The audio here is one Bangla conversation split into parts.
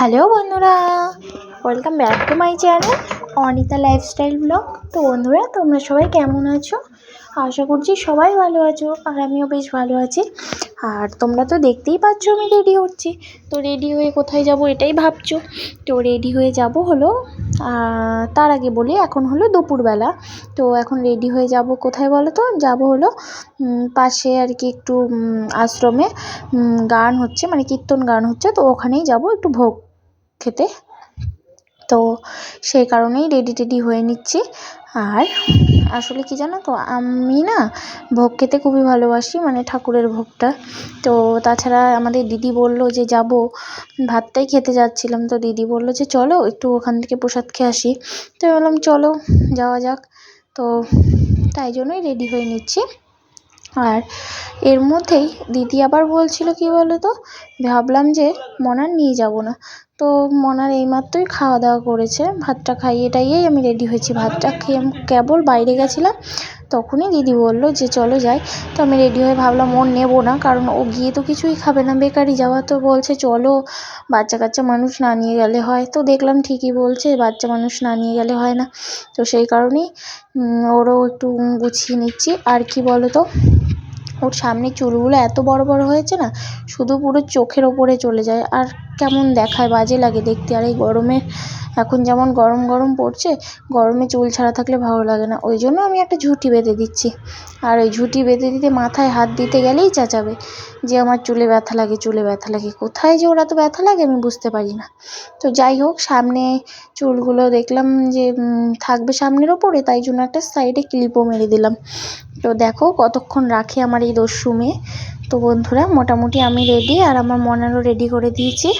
হ্যালো বন্ধুরা welcome back to my channel Anita lifestyle blog তো বন্ধুরা, তোমরা সবাই কেমন আছো? আশা করছি সবাই ভালো আছো, আর আমিও বেশ ভালো আছি। আর তোমরা তো দেখতেই পাচ্ছ আমি রেডি হচ্ছি। তো রেডি হয়ে কোথায় যাব এটাই ভাবছ? তো রেডি হয়ে যাব হলো তার আগে বলি, এখন হলো দুপুরবেলা। তো এখন রেডি হয়ে যাব কোথায় বলো তো? যাব হলো পাশে আর কি একটু আশ্রমে গান হচ্ছে মানে কীর্তন গান হচ্ছে, তো ওখানেই যাব একটু ভোগ খেতে। তো সেই কারণেই রেডি টেডি হয়ে নিচ্ছি। আর আসলে কি জানো তো, আমি না ভোগ খেতে খুবই ভালোবাসি মানে ঠাকুরের ভোগটা। তো তাছাড়া আমাদের দিদি বলল যে যাব, ভাতটাই খেতে যাচ্ছিলাম। তো দিদি বলল যে চলো, একটু ওখান থেকে প্রসাদ খেয়ে আসি। তো বললাম, চলো, যাওয়া যাক। তো তাই জন্যই রেডি হয়ে নিচ্ছি। আর এর মধ্যেই দিদি আবার বলছিল কি বলো তো ভাবলাম যে মনার নিয়ে যাব না। তো মনার এইমাত্রই খাওয়া দাওয়া করেছে, ভাতটা খাইয়ে টাইয়েই আমি রেডি হয়েছি। ভাতটা খেয়ে কেবল বাইরে গেছিলাম, তখনই দিদি বলল যে চলো যাই। তো আমি রেডি হয়ে ভাবলাম ওর নেব না, কারণ ও গিয়ে তো কিছুই খাবে না, বেকারি যাওয়া তো বলছে, চলো বাচ্চা কাচ্চা মানুষ না নিয়ে গেলে হয়। তো দেখলাম ঠিকই বলছে, বাচ্চা মানুষ না নিয়ে গেলে হয় না। তো সেই কারণেই ওরও একটু গুছিয়ে নিচ্ছি। আর কি বলো তো ওর সামনে চুলগুলো এত বড় বড় হয়েছে না, শুধু পুরো চোখের ওপরে চলে যায়। আর কেমন দেখায়, বাজে লাগে দেখতে। আর এই গরমে, এখন যেমন গরম গরম পড়ছে, গরমে চুল ছাড়া থাকলে ভালো লাগে না। ওই জন্য আমি একটা ঝুঁটি বেঁধে দিচ্ছি। আর ওই ঝুঁটি বেঁধে দিতে মাথায় হাত দিতে গেলেই চেঁচাবে যে আমার চুলে ব্যথা লাগে, চুলে ব্যথা লাগে। কোথায় যে ওরা তো ব্যথা লাগে আমি বুঝতে পারি না। তো যাই হোক, সামনে চুলগুলো দেখলাম যে থাকবে সামনের ওপরে, তাই জন্য একটা সাইডে ক্লিপও মেরে দিলাম। তো দেখো কতক্ষণ রাখে আমার এই দস্যু মেয়ে তো বন্ধুরা, মোটামুটি আমি রেডি আর আমার মনারও রেডি করে দিয়েছি।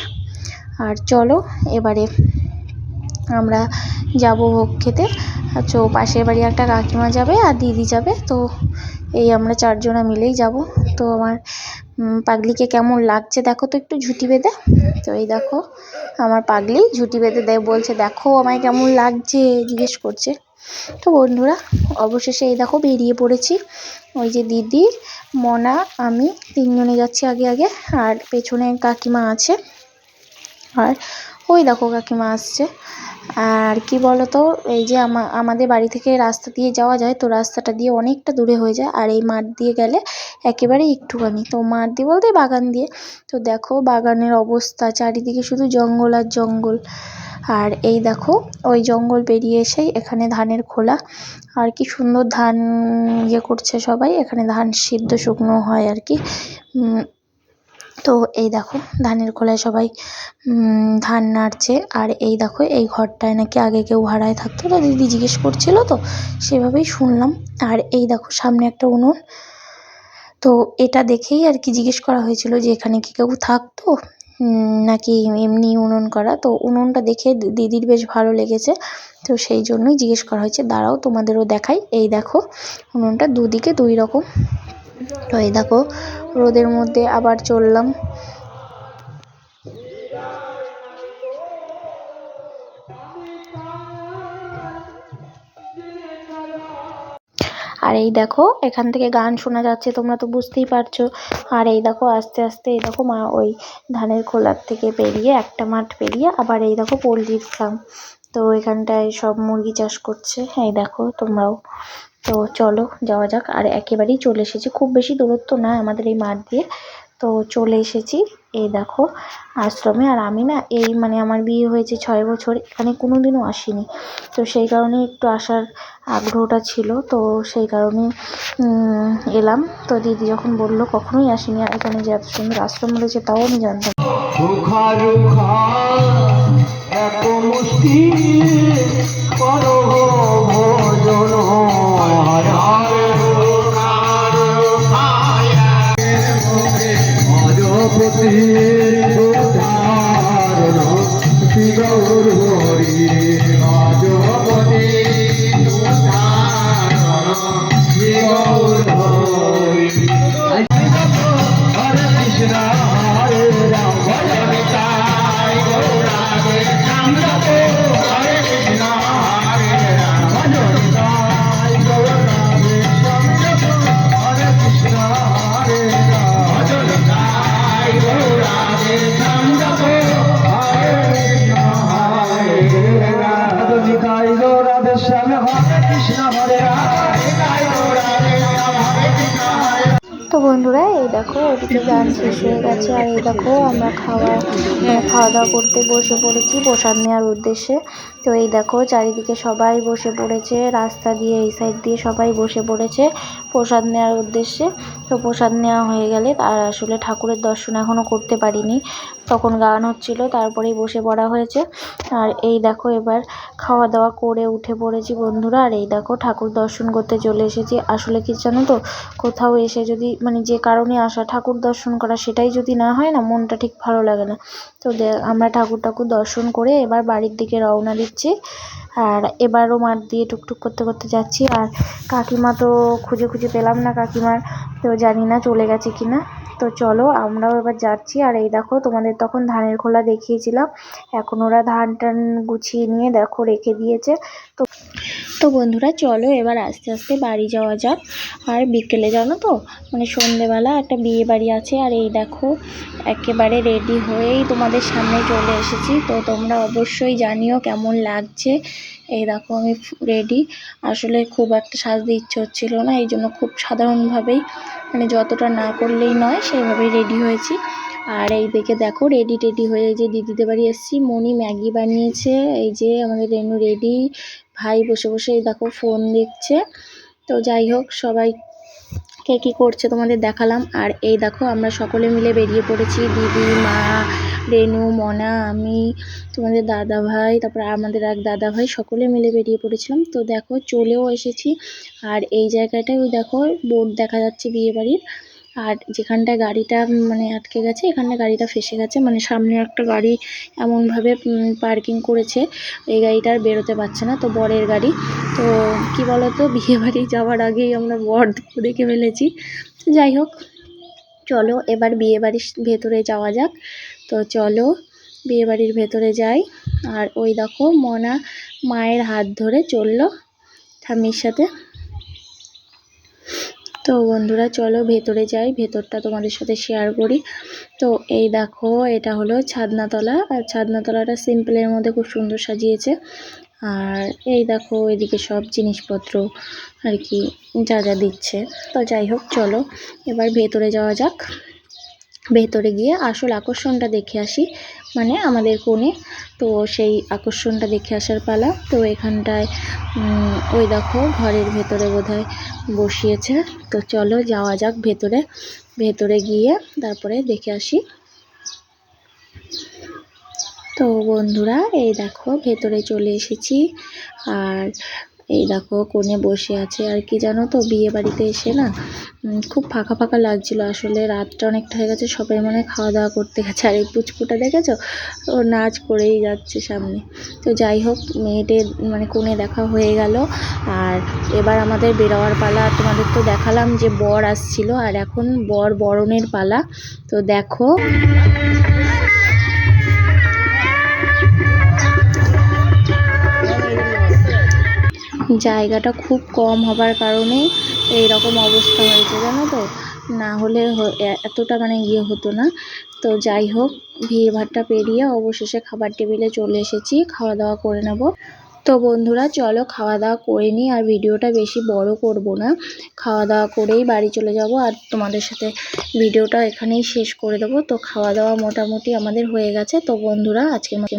আর চলো এবারে আমরা যাব ভোগ খেতে। আচ্ছা পাশের বাড়ি একটা কাকিমা যাবে আর দিদি যাবে। তো এই আমরা চারজনা মিলেই যাব। তো আমার পাগলিকে কেমন লাগছে দেখো তো একটু ঝুঁটি বেঁধে। তো এই দেখো, আমার পাগলি ঝুঁটি বেঁধে দেয়, বলছে, দেখো আমায় কেমন লাগছে। জিজ্ঞেস করছে। তো বন্ধুরা, অবশেষে এই দেখো বেরিয়ে পড়েছি। ওই যে দিদি, মনা, আমি তিনজনে যাচ্ছি আগে আগে, আর পেছনে কাকিমা আছে। আর ওই দেখো কাকিমা আসছে। আর কি বলো তো এই যে আমা- আমাদের বাড়ি থেকে রাস্তা দিয়ে যাওয়া যায়, তো রাস্তাটা দিয়ে অনেকটা দূরে হয়ে যায়। আর এই মাঠ দিয়ে গেলে একেবারে একটুখানি, তো মাঠ দিয়ে বলতে বাগান দিয়ে। তো দেখো বাগানের অবস্থা, চারিদিকে শুধু জঙ্গল আর জঙ্গল। আর এই দেখো, ওই জঙ্গল পেরিয়ে এসেই এখানে ধানের খোলা। আর কি সুন্দর ধান ইয়ে করছে সবাই, এখানে ধান সিদ্ধ শুকনো হয় আর কি। তো এই দেখো, ধানের খোলায় সবাই ধান নাড়ছে। আর এই দেখো, এই ঘরটায় নাকি আগে কেউ ভাড়ায় থাকতো তো দিদি জিজ্ঞেস করছিল তো, সেভাবেই শুনলাম। আর এই দেখো, সামনে একটা উনুন। তো এটা দেখেই আর কি জিজ্ঞেস করা হয়েছিল যে এখানে কি কেউ থাকতো? নাকি এমনি উনুন করা। তো উনুনটা দেখে দিদির বেশ ভালো লেগেছে। তো সেই জন্যই জিজ্ঞেস করা হয়েছে, দাঁড়াও, তোমাদেরও দেখাই। এই দেখো, উনুনটা দুদিকে দুই রকম। তো এই দেখো, রোদের মধ্যে আবার চললাম। আর এই দেখো, এখান থেকে গান শোনা যাচ্ছে, তোমরা তো বুঝতেই পারছ। আর এই দেখো, আস্তে আস্তে এই দেখো মা ওই ধানের খোলার থেকে পেরিয়ে একটা মাঠ পেরিয়ে আবার এই দেখো পোলট্রির ফার্ম তো এখানটায় সব মুরগি চাষ করছে। এই দেখো তোমরাও। তো চলো, যাওয়া যাক। আর একেবারেই চলে এসেছি। খুব বেশি দূরত্ব না আমাদের এই মাঠ দিয়ে। তো চলে এসেছি। এই দেখো, আশ্রমে। আর আমি না এই মানে আমার বিয়ে হয়েছে ছয় বছর, এখানে কোনো দিনও আসিনি। তো সেই কারণে একটু আসার আগ্রহটা ছিল। তো সেই কারণে এলাম। তো দিদি যখন বলল, কখনোই আসিনি। আর এখানে যে এত সুন্দর আশ্রম রয়েছে, তাও আমি জানতাম ভোজন অজপতি উদ্ধারণ তো বন্ধুরা, এই দেখো ওদিকে গান শেষ হয়ে গেছে, আর এই দেখো, আমরা খাওয়া খাওয়া দাওয়া করতে বসে পড়েছি প্রসাদ নেওয়ার উদ্দেশ্যে। তো এই দেখো, চারিদিকে সবাই বসে পড়েছে, রাস্তা দিয়ে, এই সাইড দিয়ে সবাই বসে পড়েছে। প্রসাদ নেওয়ার উদ্দেশ্যে। তো প্রসাদ নেওয়া হয়ে গেলে আর আসলে ঠাকুরের দর্শন এখনও করতে পারিনি। তখন গান হচ্ছিল, তারপরেই বসে পড়া হয়েছে। আর এই দেখো এবার খাওয়া দাওয়া করে উঠে পড়েছি বন্ধুরা। আর এই দেখো ঠাকুর দর্শন করতে চলে এসেছি। আসলে কি জানো তো, কোথাও এসে যদি মানে যে কারণে আসা, ঠাকুর দর্শন করা সেটাই যদি না হয় না, মনটা ঠিক ভালো লাগে না। তো আমরা ঠাকুর ঠাকুর দর্শন করে এবার বাড়ির দিকে রওনা দিচ্ছি। আর এবারও মাঠ দিয়ে টুকটুক করতে করতে যাচ্ছি। আর কাকিমা তো খুঁজে খুঁজে পেলাম না কাকিমার, তো জানি না চলে গেছে কি না। তো চলো, আমরাও এবার যাচ্ছি। আর এই দেখো, তোমাদের তখন ধানের খোলা দেখিয়েছিলাম। এখন ওরা ধান টান গুছিয়ে নিয়ে দেখো, রেখে দিয়েছে। তো তো বন্ধুরা, চলো এবার আস্তে আস্তে বাড়ি যাওয়া যাক। আর বিকেলে জানো তো মানে সন্ধেবেলা একটা বিয়ে বাড়ি আছে, আর এই দেখো, একেবারে রেডি হয়েই তোমাদের সামনে চলে এসেছি। তো তোমরা অবশ্যই জানিও কেমন লাগছে। এই দেখো, আমি রেডি আসলে খুব একটা সাজতে ইচ্ছে হচ্ছিল না এই জন্য খুব সাধারণভাবেই মানে যতটা না করলেই নয়, সেইভাবেই রেডি হয়েছি। আর এই দিকে দেখো রেডি টেডি হয়ে যে দিদিদের বাড়ি এসেছি। মনি ম্যাগি বানিয়েছে। এই যে আমাদের রেনু রেডি ভাই বসে বসে এই দেখো ফোন দেখছে। তো যাই হোক, সবাই কে কী করছে তোমাদের দেখালাম। আর এই দেখো, আমরা সকলে মিলে বেরিয়ে পড়েছি। দিদি, মা, রেনু, মনা, আমি, তোমাদের দাদা ভাই, তারপর আমাদের এক দাদা ভাই, সকলে মিলে বেরিয়ে পড়েছিলাম। তো দেখো, চলেও এসেছি। আর এই জায়গাটায় ওই দেখো বোর্ড দেখা যাচ্ছে বিয়ে বাড়ির আর যেখানটায় গাড়িটা মানে আটকে গেছে, এখানটায় গাড়িটা ফেসে গেছে। মানে সামনে একটা গাড়ি এমনভাবে পার্কিং করেছে। এই গাড়িটা আর বেরোতে পারছে না, তো বরের গাড়ি। তো কি বলতো বিয়ে বাড়ি যাওয়ার আগেই আমরা বর দেখে ফেলেছি। যাই হোক, চলো এবার বিয়ে বাড়ির ভেতরে যাওয়া যাক। তো চলো বিয়ে বাড়ির ভেতরে যাই। আর ওই দেখো, মনা মায়ের হাত ধরে চলল ঠাম্মির সাথে। তো বন্ধুরা, চলো ভেতরে যাই। ভেতরটা তোমাদের সাথে শেয়ার করি। তো এই দেখো, এটা হলো ছাদনাতলা। আর ছাদনাতলাটা সিম্পলের মধ্যে খুব সুন্দর সাজিয়েছে। আর এই দেখো, এদিকে সব জিনিসপত্র আর কি যা যা দিচ্ছে। তো যাই হোক, চলো। এবার ভেতরে যাওয়া যাক। ভেতরে গিয়ে আসল আকর্ষণটা দেখে আসি মানে আমাদের কোণে। তো সেই আকর্ষণটা দেখে আসার পালা, তো এখানটায় ওই দেখো ঘরের ভেতরে বোধহয় বসিয়েছে। তো চলো যাওয়া যাক ভেতরে। ভেতরে গিয়ে তারপরে দেখে আসি। তো বন্ধুরা, এই দেখো ভেতরে চলে এসেছি। আর এই দেখো, কোণে বসে আছে। আর কি জানো তো বিয়ে বাড়িতে এসে না খুব ফাঁকা ফাঁকা লাগছিল। আসলে রাতটা অনেকটা হয়ে গেছে, সবাই মনে খাওয়া দাওয়া করতে গেছে। আর এই পুচকুটা দেখেছ? ও নাচ করেই যাচ্ছে সামনে। তো যাই হোক, মেয়েদের মানে কোণে দেখা হয়ে গেল। আর এবার আমাদের বেরোয়ার পালা, তোমাদের তো দেখালাম যে বর আসছিল। আর এখন বর বরণের পালা। তো দেখো। জায়গাটা খুব কম হবার কারণে এই রকম অবস্থা হয়েছে, জানো তো? না হলে এতটা মানে ইয়ে হতো না। তো যাই হোক, ভিড় ভাট্টা পেরিয়ে অবশেষে খাবার টেবিলে চলে এসেছি, খাওয়া দাওয়া করে নেব। তো বন্ধুরা, চলো খাওয়া দাওয়া করে নিই, আর ভিডিওটা বেশি বড় করব না। খাওয়া দাওয়া করেই বাড়ি চলে যাব, আর তোমাদের সাথে ভিডিওটা এখানেই শেষ করে দেবো। তো খাওয়া দাওয়া মোটামুটি আমাদের হয়ে গেছে। তো বন্ধুরা, আজকের মতো